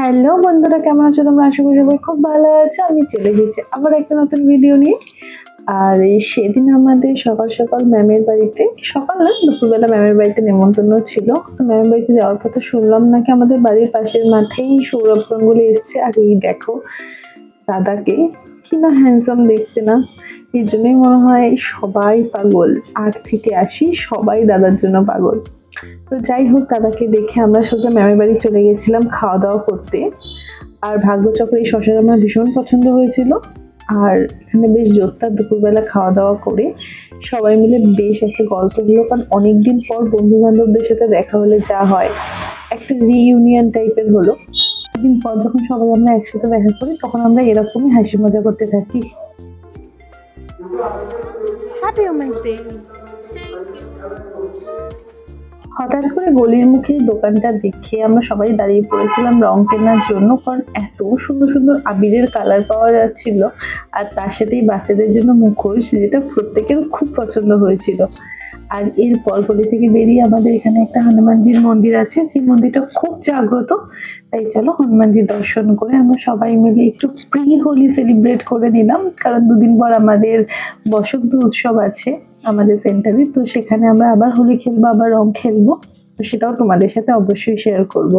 Hello বন্ধুরা, কেমন আছো তোমরা? আশা করি সবাই খুব ভালো আছো। আমি চলে গেছি আবার একটা নতুন ভিডিও নিয়ে। আর সেদিন আমাদের সকাল সকাল ম্যামের বাড়িতে, সকাল না, দুপুরবেলা ম্যামের বাড়িতে নেমন্তন্ন ছিল। তো ম্যামের বাড়িতে যাওয়ার কথা শুনলাম নাকি আমাদের বাড়ির পাশের মাঠেই সৌরভ গাঙ্গুলি এসছে। আর এই দেখো, দাদাকে। কি না হ্যান্ডসাম দেখতে না। এই জন্যই মনে হয় সবাই পাগল। আট থেকে আসি সবাই দাদার জন্য পাগল। তো যাই হোক দাদাকে দেখে আমরা সোজা ম্যামের বাড়ি চলে গেছিলাম খাওয়া দাওয়া করতে। আর ভাগ্যচক্র এই শশাটা আমার ভীষণ পছন্দ হয়েছিল। আর এখানে বেশ জোরদার দুপুরবেলা খাওয়া দাওয়া করে সবাই মিলে বেশ একটা গল্প হলো কারণ অনেকদিন পর বন্ধু বান্ধবদের সাথে দেখা হলে যা হয় একটা রিইউনিয়ন টাইপের হলো। দিন পর যখন সবাই আমরা একসাথে দেখা করি তখন আমরা এরকমই হাসি মজা করতে থাকি। হ্যাপি উমেন্স ডে হঠাৎ করে গলির মুখে দোকানটা দেখে আমরা সবাই দাঁড়িয়ে পড়েছিলাম রং কেনার জন্য, কারণ এত সুন্দর সুন্দর আবিরের কালার পাওয়া যাচ্ছিল আর তার সাথেই বাচ্চাদের জন্য মুখোশ, যেটা প্রত্যেকের খুব পছন্দ হয়েছিল। আর এরপর গলি থেকে বেরিয়ে আমাদের এখানে একটা হনুমানজির মন্দির আছে, যে মন্দিরটা খুব জাগ্রত। তাই চলো হনুমানজি দর্শন করে আমরা সবাই মিলে একটু প্রি হোলি সেলিব্রেট করে নিলাম, কারণ দুদিন পর আমাদের বসন্ত উৎসব আছে। আমাদের সেন্টারে, তো সেখানে আমরা আবার হোলি খেলব, আবার রং খেলব। তো সেটাও তোমাদের সাথে অবশ্যই শেয়ার করব।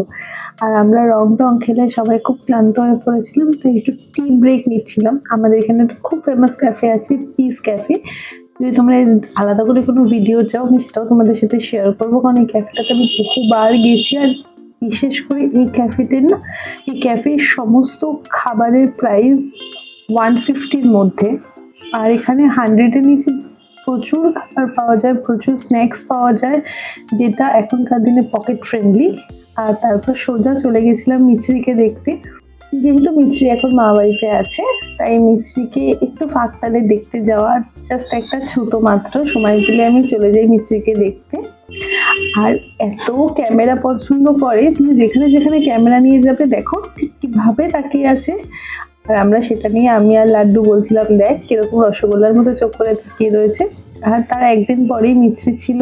আর আমরা রং টং খেলে সবাই খুব ক্লান্ত হয়ে পড়েছিলাম, তো একটু টি ব্রেক নিচ্ছিলাম। আমাদের এখানে একটা খুব ফেমাস ক্যাফে আছে পিস ক্যাফে যদি তোমরা আলাদা করে কোনো ভিডিও চাও, আমি সেটাও তোমাদের সাথে শেয়ার করব। কারণ এই ক্যাফেটাতে আমি বহুবার গেছি, আর বিশেষ করে এই ক্যাফেটের না, এই ক্যাফের সমস্ত খাবারের প্রাইস ওয়ান ফিফটির মধ্যে। আর এখানে হান্ড্রেডের নিচে প্রচুর খাবার পাওয়া যায়, প্রচুর স্ন্যাক্স পাওয়া যায়, যেটা এখনকার দিনে পকেট ফ্রেন্ডলি আর তারপর সোজা চলে গেছিলাম মিছরিকে দেখতে। যেহেতু মিছরি এখন মা বাড়িতে আছে, তাই মিছরিকে একটু ফাঁক ফাঁকতালে দেখতে যাওয়া জাস্ট একটা ছোট মাত্র সময় পেলে আমি চলে যাই মিছরিকে দেখতে। আর এত ক্যামেরা পছন্দ করে, তুমি যেখানে যেখানে ক্যামেরা নিয়ে যাবে দেখো ঠিক কীভাবে তাকিয়ে আছে। আর আমরা সেটা নিয়ে আমি আর লাড্ডু বলছিলাম, দেখ কীরকম রসগোল্লার মতো চোখ করে তাকিয়ে রয়েছে। আর তার একদিন পরেই মিছরি ছিল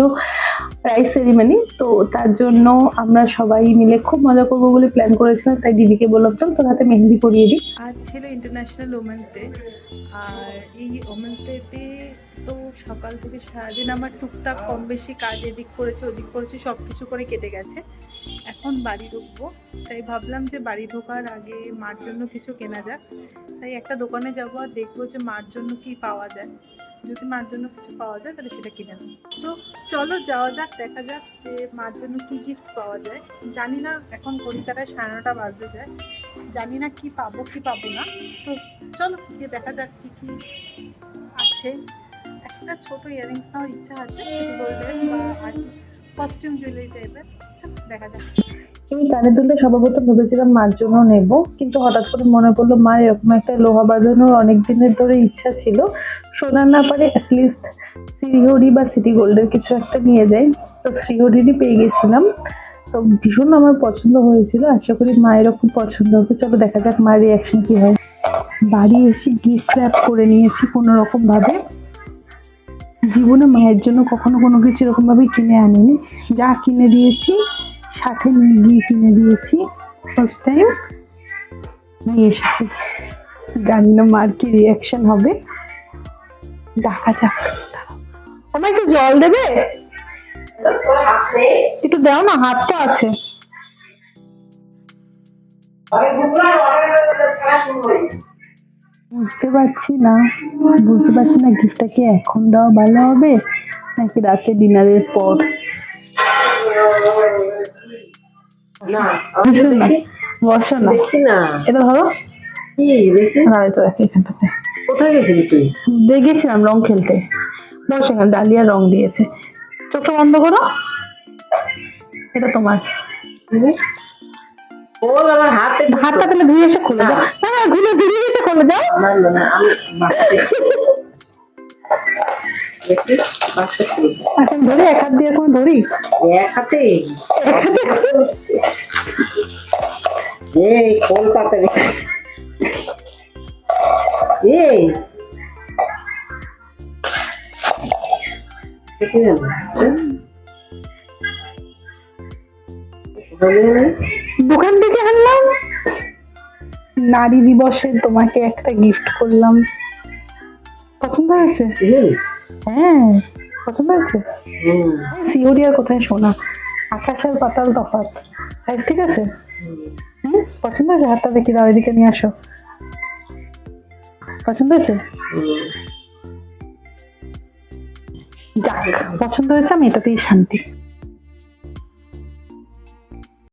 প্রাইজ সেরিমনি, তো তার জন্য আমরা সবাই মিলে খুব মজা করব বলে প্ল্যান করেছিলাম। তাই দিদিকে বললাম, চল তোর হাতে মেহেন্দি পরিয়ে দিই। আজ ছিল ইন্টারন্যাশনাল ওমেন্স ডে আর এই ওমেন্স ডেতে তো সকাল থেকে সারাদিন আমার টুকটাক কম বেশি কাজ এদিক করেছে, ওদিক করেছে সব কিছু করে কেটে গেছে। এখন বাড়ি ঢুকবো। তাই ভাবলাম যে বাড়ি ঢোকার আগে মার জন্য কিছু কেনা যাক। তাই একটা দোকানে যাব আর দেখব যে মার জন্য কি পাওয়া যায়। যদি মার জন্য কিছু পাওয়া যায়, তাহলে সেটা কিনে নেব তো চলো যাওয়া যাক, দেখা যাক যে মার জন্য কি গিফট পাওয়া যায়। জানি না এখন কলিকাতায় সাড়ে নটা বাজতে যায়। জানি না কি পাবো কি পাবো না। তো চলো গিয়ে দেখা যাক কি কি আছে। একটা ছোট ইয়ারিংস নেওয়ার ইচ্ছা আছে গোল্ডের বা আর কস্টিউম জুয়েলারি টাইপের দেখা যাক। এই কানের দুলটা সর্বপ্রথম ভেবেছিলাম মার জন্য নেব, কিন্তু হঠাৎ করে মনে পড়ল মার এরকম একটা লোহা বাঁধানোর অনেক দিনের ধরে ইচ্ছা ছিল। সোনার না পারে অ্যাটলিস্ট শ্রীহরি বা সিটি গোল্ডের কিছু একটা নিয়ে যাই। তো শ্রীহরিরই পেয়ে গেছিলাম। তো ভীষণ আমার পছন্দ হয়েছিল। আশা করি মায়েরও খুব পছন্দ হবে। চলো দেখা যাক মায়ের রিয়াকশন কি হয়। বাড়ি এসে গিফট র্যাপ করে নিয়েছি কোনো রকম ভাবে। জীবনে মায়ের জন্য কখনো কোনো কিছু এরকমভাবে কিনে আনিনি। যা কিনে দিয়েছি সাথে নিয়ে গিয়ে কিনে দিয়েছি। ফার্স্ট টাইম নিয়ে এসেছি। জানি না মার কি রিয়াকশন হবে। দেখা যাক। আমার একটু জল দেবে? একটু দাও না, হাতটা আছে। বুঝতে পারছি না। বুঝতে পারছি না গিফটটা কি এখন দেওয়া ভালো হবে, নাকি রাতে ডিনারের পর? না বসো না। দেখি না। এটা ধরো। কি দেখি। না এটা রাখি এখানটাতে। কোথায় গেছিলি তুই? দেখেছিলাম রং খেলতে। বসে এখানে ডালিয়া রং দিয়েছে। চোখটা বন্ধ করো। এটা তোমার। আমার হাতে হাতটা তাহলে ধুয়ে এসে খুলে দাও। না না ধুয়ে ধুয়ে এসে খুলে দাও। না না না আমি এখন ধরে এক হাত দিয়ে এখন ধরি? এক হাতে? এক হাতে এই কলকাতা এই। দোকান থেকে আনলাম। নারী দিবসে তোমাকে একটা গিফট করলাম। পছন্দ হয়েছে? হ্যাঁ পছন্দ হয়েছে হুম। আর কোথায় শোনা? আকাশ আর পাতাল তফাৎ। সাইজ ঠিক আছে? হুম। পছন্দ হয়েছে? হাতটা দেখি দাও এদিকে নিয়ে আসো। পছন্দ হয়েছে? যাক পছন্দ হয়েছে আমি এটাতেই শান্তি।